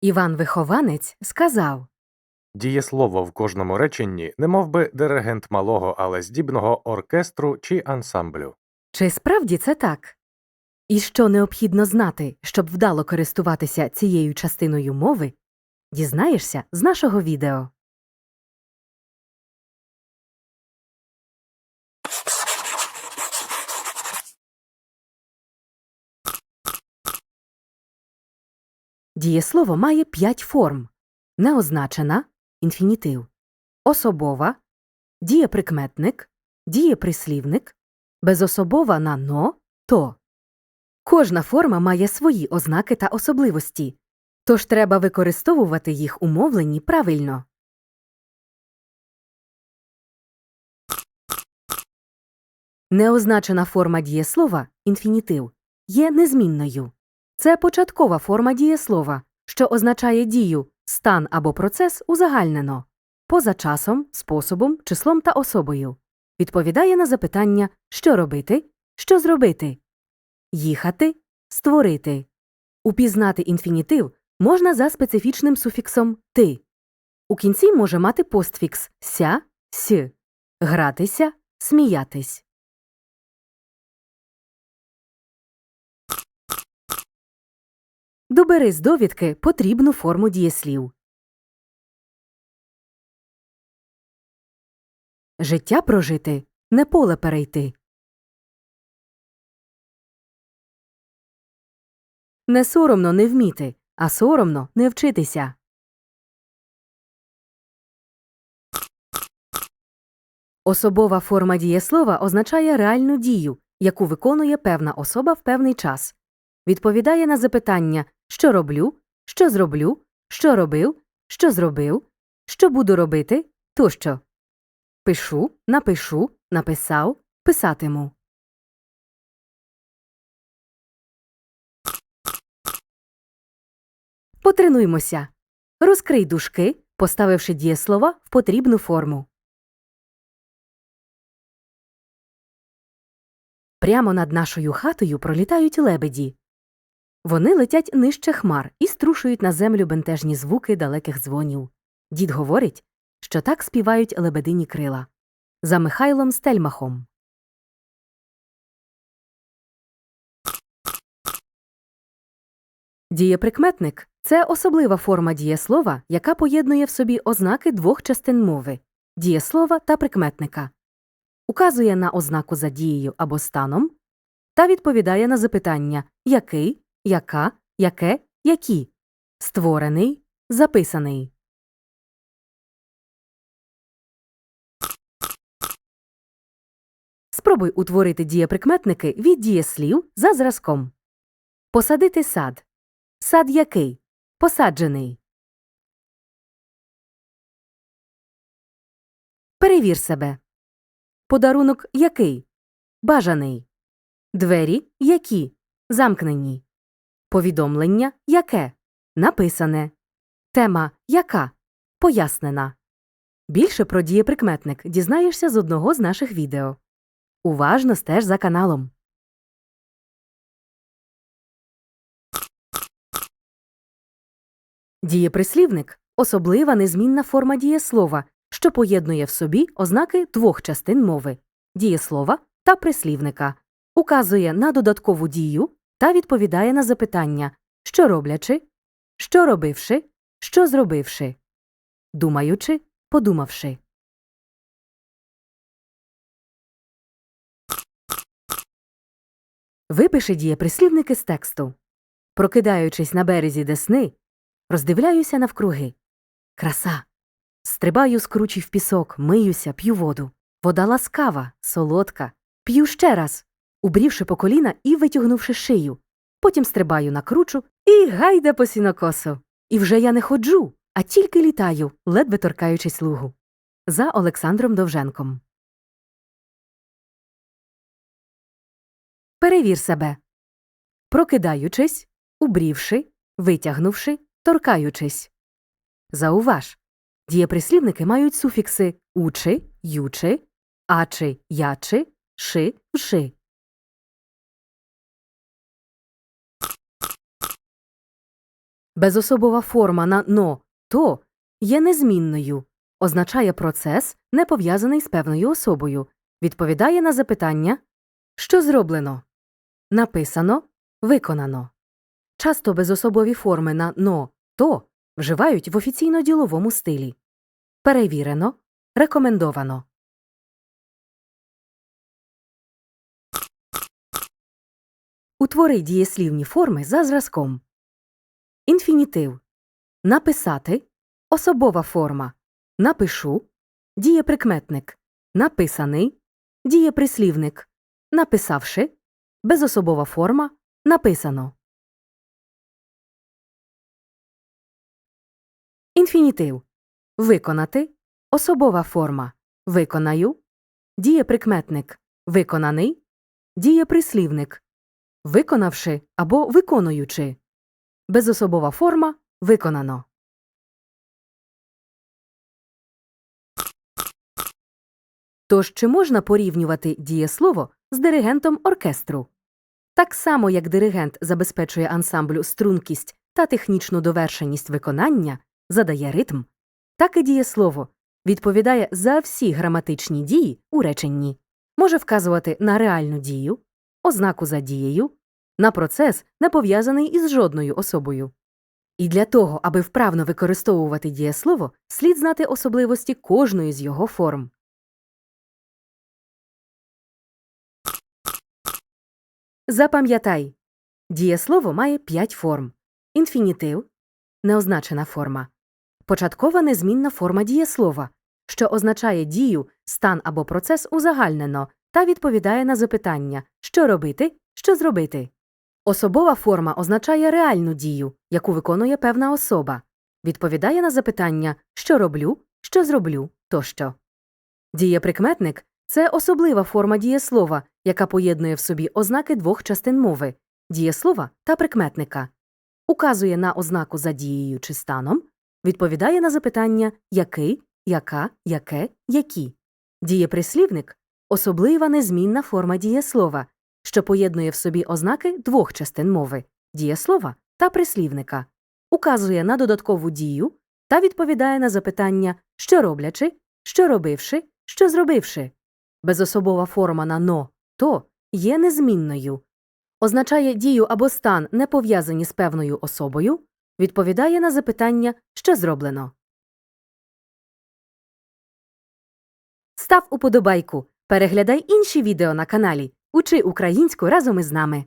Іван Вихованець сказав Дієслово в кожному реченні немовби диригент малого, але здібного оркестру чи ансамблю. Чи справді це так? І що необхідно знати, щоб вдало користуватися цією частиною мови, дізнаєшся з нашого відео. Дієслово має п'ять форм неозначена інфінітив, особова, дієприкметник, дієприслівник, безособова на но то. Кожна форма має свої ознаки та особливості, тож треба використовувати їх у мовленні правильно. Неозначена форма дієслова інфінітив є незмінною. Це початкова форма дієслова, що означає дію, стан або процес узагальнено, поза часом, способом, числом та особою. Відповідає на запитання, що робити, що зробити, їхати, створити. Упізнати інфінітив можна за специфічним суфіксом ти. У кінці може мати постфікс ся, с, гратися, сміятись. Добери з довідки потрібну форму дієслів. Життя прожити не поле перейти. Не соромно не вміти, а соромно не вчитися. Особова форма дієслова означає реальну дію, яку виконує певна особа в певний час. Відповідає на запитання що роблю, що зроблю, що робив, що зробив, що буду робити тощо. Пишу, напишу, написав, писатиму. Потренуймося. Розкрий дужки, поставивши дієслова в потрібну форму. Прямо над нашою хатою пролітають лебеді. Вони летять нижче хмар і струшують на землю бентежні звуки далеких дзвонів. Дід говорить, що так співають лебедині крила. За Михайлом Стельмахом. Дієприкметник це особлива форма дієслова, яка поєднує в собі ознаки двох частин мови дієслова та прикметника, указує на ознаку за дією або станом та відповідає на запитання який, яка, яке, які, створений, записаний. Спробуй утворити дієприкметники від дієслів за зразком. Посадити сад. Сад який? Посаджений. Перевір себе. Подарунок який? Бажаний. Двері які? Замкнені. Повідомлення яке? Написане. Тема яка? Пояснена. Більше про дієприкметник дізнаєшся з одного з наших відео. Уважно стеж за каналом. Дієприслівник особлива незмінна форма дієслова, що поєднує в собі ознаки двох частин мови дієслова та прислівника, указує на додаткову дію та відповідає на запитання, що роблячи, що робивши, що зробивши, думаючи, подумавши. Випиши дієприслівники з тексту. Прокидаючись на березі Десни, роздивляюся навкруги. Краса. Стрибаю з кручі в пісок, миюся, п'ю воду. Вода ласкава, солодка. П'ю ще раз, убрівши по коліна і витягнувши шию. Потім стрибаю на кручу і гайда по сінокосу. І вже я не ходжу, а тільки літаю, ледве торкаючись лугу. За Олександром Довженком. Перевір себе. Прокидаючись, убрівши, витягнувши, торкаючись. Зауваж. Дієприслівники мають суфікси учи, ючи, ачи, ячи, ши, вши. Безособова форма на но то є незмінною, означає процес, не пов'язаний з певною особою, відповідає на запитання, що зроблено, написано, виконано. Часто безособові форми на но то вживають в офіційно-діловому стилі. Перевірено, рекомендовано. Утвори дієслівні форми за зразком. Інфінітив. Написати. Особова форма. Напишу. Дієприкметник. Написаний. Дієприслівник. Написавши. Безособова форма. Написано. Інфінітив. Виконати. Особова форма. Виконаю. Дієприкметник. Виконаний. Дієприслівник. Виконавши або виконуючи. Безособова форма виконано. Тож чи можна порівнювати дієслово з диригентом оркестру? Так само, як диригент забезпечує ансамблю стрункість та технічну довершеність виконання, задає ритм, так і дієслово відповідає за всі граматичні дії у реченні, може вказувати на реальну дію, ознаку за дією, на процес, не пов'язаний із жодною особою. І для того, аби вправно використовувати дієслово, слід знати особливості кожної з його форм. Запам'ятай. Дієслово має п'ять форм. Інфінітив – неозначена форма. Початкова незмінна форма дієслова, що означає дію, стан або процес узагальнено та відповідає на запитання що робити, що зробити. Особова форма означає реальну дію, яку виконує певна особа, відповідає на запитання що роблю, що зроблю тощо. Дієприкметник це особлива форма дієслова, яка поєднує в собі ознаки двох частин мови дієслова та прикметника, указує на ознаку за дією чи станом, відповідає на запитання який, яка, яке, які. Дієприслівник особлива незмінна форма дієслова, що поєднує в собі ознаки двох частин мови дієслова та прислівника, указує на додаткову дію та відповідає на запитання що роблячи, що робивши, що зробивши. Безособова форма на но то є незмінною, означає дію або стан, не пов'язані з певною особою, відповідає на запитання що зроблено. Став уподобайку, переглядай інші відео на каналі. Учи українську разом із нами.